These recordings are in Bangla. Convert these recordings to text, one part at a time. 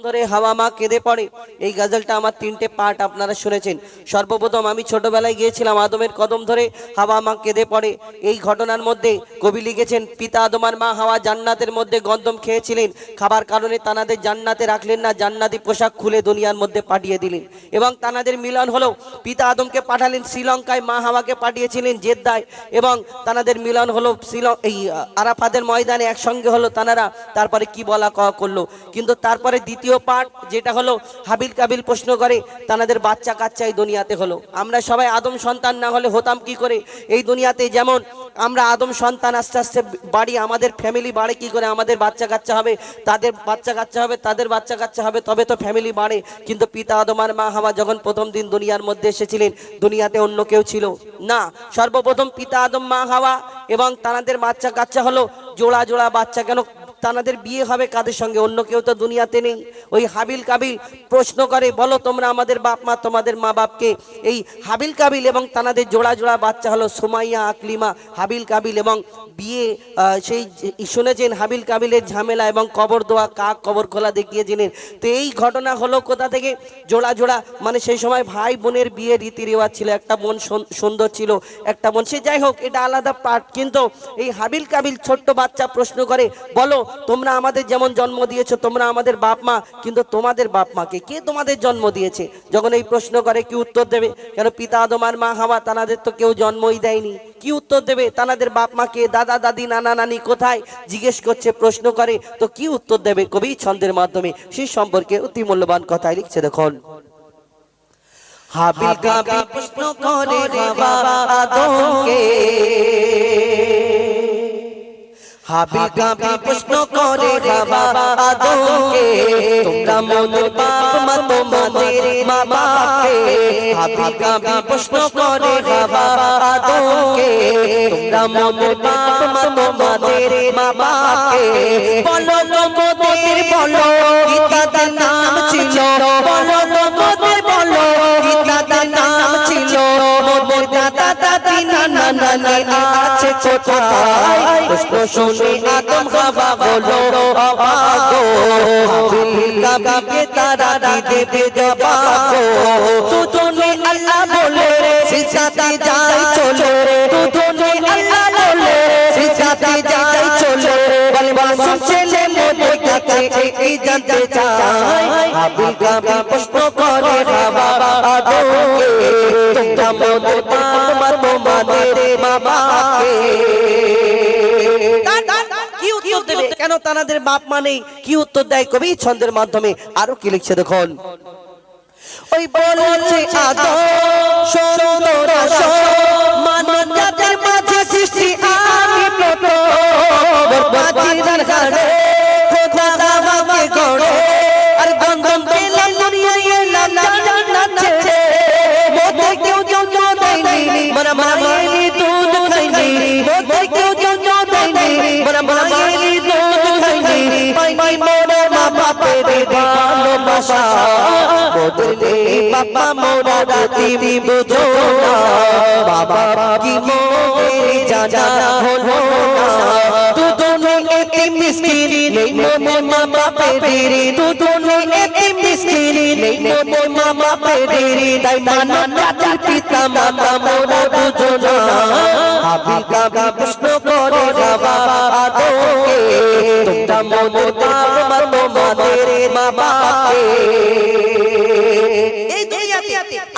ধরে হাওয়া মা কেঁদে পড়ে। এই গজলটা আমার তিনটে পার্ট আপনারা শুনেছেন। সর্বপ্রথম আমি ছোটবেলায় গিয়েছিলাম আদমের কদম ধরে হাওয়া মা কেঁদে পড়ে। এই ঘটনার মধ্যে কবি লিখেছেন, পিতা আদমার মা হাওয়া জান্নাতের মধ্যে গন্ধম খেয়েছিলেন। খাবার কারণে তানাদের জান্নাতে রাখলেন না, জান্নাতি পোশাক খুলে দুনিয়ার মধ্যে পাঠিয়ে দিলেন। এবং তানাদের মিলন হলো, পিতা আদমকে পাঠালেন শ্রীলঙ্কায়, মা হাওয়াকে পাঠিয়েছিলেন জেদ্দায়। এবং তানাদের মিলন হলো শ্রীলঙ্কা এই আরাফাদের ময়দানে একসঙ্গে হলো তানারা। তারপরে কি বলা করল। কিন্তু তারপরে দ্বিতীয় পার্ট যেটা হলো, হাবিল কাবিল প্রশ্ন করে, তানাদের বাচ্চা কাচ্চা এই দুনিয়াতে হলো। আমরা সবাই আদম সন্তান না হলে হতাম কি করে? এই দুনিয়াতে যেমন আমরা আদম সন্তান আস্তে আস্তে বাড়ি, আমাদের ফ্যামিলি বাড়ে, কি করে আমাদের বাচ্চা কাচ্চা হবে? তাদের বাচ্চা কাচ্চা হবে, তাদের বাচ্চা কাচ্চা হবে, তবে তো ফ্যামিলি বাড়ে। কিন্তু পিতা আদম আর মা হাওয়া যখন প্রথম দিন দুনিয়ার মধ্যে এসেছিলেন, দুনিয়াতে অন্য কেউ ছিল না। সর্বপ্রথম পিতা আদম, মা হাওয়া এবং তানাদের বাচ্চা কাচ্চা হলো, জোড়া জোড়া বাচ্চা কেন তানাদের বিয়ে হবে কাদের সঙ্গে? অন্য কেউ তো দুনিয়াতে নেই। ওই হাবিল কাবিল প্রশ্ন করে, বলো তোমরা আমাদের বাপ মা তোমাদের মা বাপকে। এই হাবিল কাবিল এবং তানাদের জোড়া জোড়া বাচ্চা হলো সুমাইয়া, আকলিমা, হাবিল কাবিল এবং বিয়ে সেই শুনেছেন হাবিল কাবিলের ঝামেলা এবং কবর দেওয়া কাক কবর খোলা দেখিয়েছিলেন তো এই ঘটনা হলো কোথা থেকে? জোড়া জোড়া মানে সেই সময় ভাই বোনের বিয়ে রীতি রেওয়াজ ছিল, একটা বোন সুন্দর ছিল, একটা বোন। সে যাই হোক, এটা আলাদা পার্ট কিন্তু এই হাবিল কাবিল ছোট্ট বাচ্চা প্রশ্ন করে, বলো তোমরা আমাদের যেমন জন্ম দিয়েছ, তোমরা আমাদের বাপ মা, কিন্তু তোমাদের বাপ মাকে কে? তোমাদের জন্ম দিয়েছে? যখন এই প্রশ্ন করে, কি উত্তর দেবে? কেন পিতা আদমার মা হাওয়া, তানাদের তো কেউ জন্মই দেয়নি। কি উত্তর দেবে? তানাদের বাপ মাকে দাদা, দাদি, নানা, নানি কোথায়? জিজ্ঞেস করছে, প্রশ্ন করে। তো কি উত্তর দেবে কবি ছন্দের মাধ্যমে? সেই সম্পর্কে অতি মূল্যবান কথাই লিখছে দেখুন। হাবিল প্রশ্ন করে হাওয়া আদমকে। হাবিল কাবিল প্রশ্ন করে হাওয়া আদমকে তোমরা মনের বাপ মা তোমাদের মা বাপকে হাবিল কাবিল প্রশ্ন করে হাওয়া আদমকে তোমরা মনের বাপ মা তোমাদের মা বাপকে বলো তোমাদের বলো কি তাদের নাম ছিল দাদি নানি আছে কোথায়? প্রশ্ন শুনে আদম হাওয়া বলো অবাগো কাবিকে তারা দিতে জবাবো দুজনে আল্লাহ বলে, সিজাতে যায় চলো দুজনে আল্লাহ বলে, সিজাতে যায় চলো বলবাসুম ছেলে মোদের কাছে কি জানতে চায় হাবিল কাবিল প্রশ্ন করে কেন তানাদের বাপ মানে কি উত্তর দেয় কবি ছন্দের মাধ্যমে? আরও কি লিখছে দেখুন। ওই বলেছে আদর সুন্দর মানব বাবা মোরা তুমি বুঝো না। বাবা কি মোদের জানা হলো না। দুজনে এতি মিসকিন নেই মোদের মা বাপের দুজনে এতি মিসকিন নেই মা তাই মানো পিতা মোরা হাবিল কাবিল প্রশ্ন করে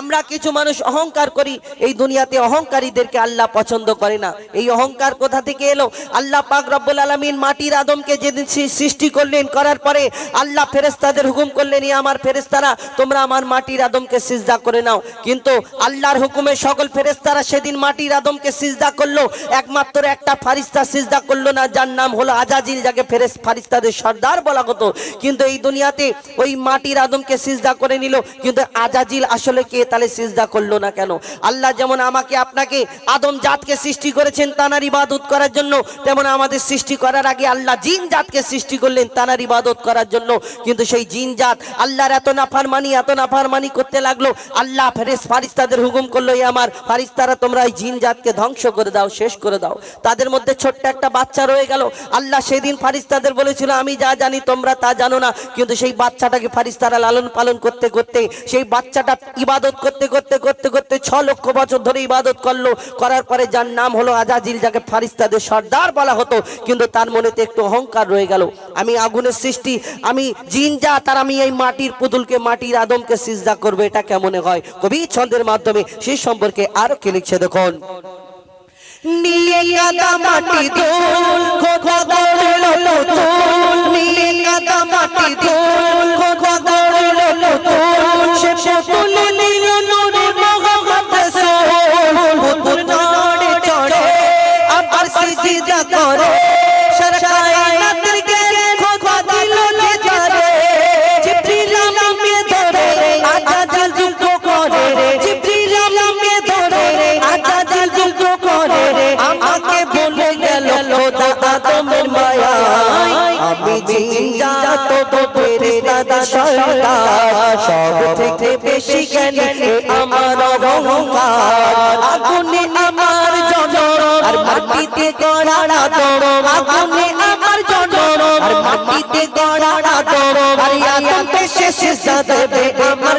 আমরা কিছু মানুষ অহংকার করি, এই দুনিয়াতে অহংকারীদেরকে আল্লাহ পছন্দ করে না। এই অহংকার কোথা থেকে এলো? আল্লাহ পাক রব্বুল আলামিন মাটির আদমকে যেদিন সৃষ্টি করলেন, করার পরে আল্লাহ ফেরেশতাদের হুকুম করলেন "ই আমার ফেরেশতারা, তোমরা আমার মাটির আদমকে সিজদা করে নাও। কিন্তু আল্লাহর হুকুমে সকল ফেরেস্তারা সেদিন মাটির আদমকে সিজদা করল। একমাত্র একটা ফারিস্তা সিজদা করল না, যার নাম হলো আজাজিল, যাকে ফেরেস ফারিস্তাদের সর্দার বলা হতো। কিন্তু এই দুনিয়াতে ওই মাটির আদমকে সিজদা করে নিল। কিন্তু আজাজিল আসলে কে? তাহলে সিজদা করল না কেন? আল্লাহ যেমন আমাকে, আপনাকে আদম জাতকে সৃষ্টি করেছেন, তানার ইবাদত করার জন্য, তেমন আমাদের সৃষ্টি করার আগে আল্লাহ জিন জাতকে সৃষ্টি করলেন, তানার ইবাদত করার জন্য। কিন্তু সেই জিন জাত আল্লাহর এত নাফারমানি এত নাফারমানি করতে লাগল, আল্লাহ ফেরেস ফারিস্তাদের হুকুম করল এই আমার ফারিস্তারা তোমরা এই জিন জাতকে ধ্বংস করে দাও, শেষ করে দাও। তাদের মধ্যে ছোট্ট একটা বাচ্চা রয়ে গেল। আল্লাহ সেদিন ফারিস্তাদের বলেছিল, আমি যা জানি তোমরা তা জানো না। কিন্তু সেই বাচ্চাটাকে ফারিস্তারা লালন পালন করতে করতে সেই বাচ্চাটা ইবাদত করতে করতে করতে করতে ছ লক্ষ বছর ধরে ইবাদত করল। করার পরে যার নাম হলো আজাজিল, যাকে ফারিস্তাদের সর্দার বলা হতো, কিন্তু তার মনেতে একটু অহংকার রয়ে গেল। আমি আগুনের সৃষ্টি, আমি জিন যা তার আমি এই মাটির পুতুলকে, মাটির আদমকে সিজদা করব, এটা কেমন হয়? কবি ছন্দের মাধ্যমে সেই সম্পর্কে আরও কে লিখছে দেখুন। নিয়ে কাদা মাটি দোল খোদা গড়লো পুতুল। আদমের মায়া আমি জিন জাত তো ফেরেশতা সরদার সব থেকে বেশি জ্ঞানী আমার অহংকার। আগুনে আমার আর মাটিতে আগুনে আমার আর মাটিতে আর শেষে আমার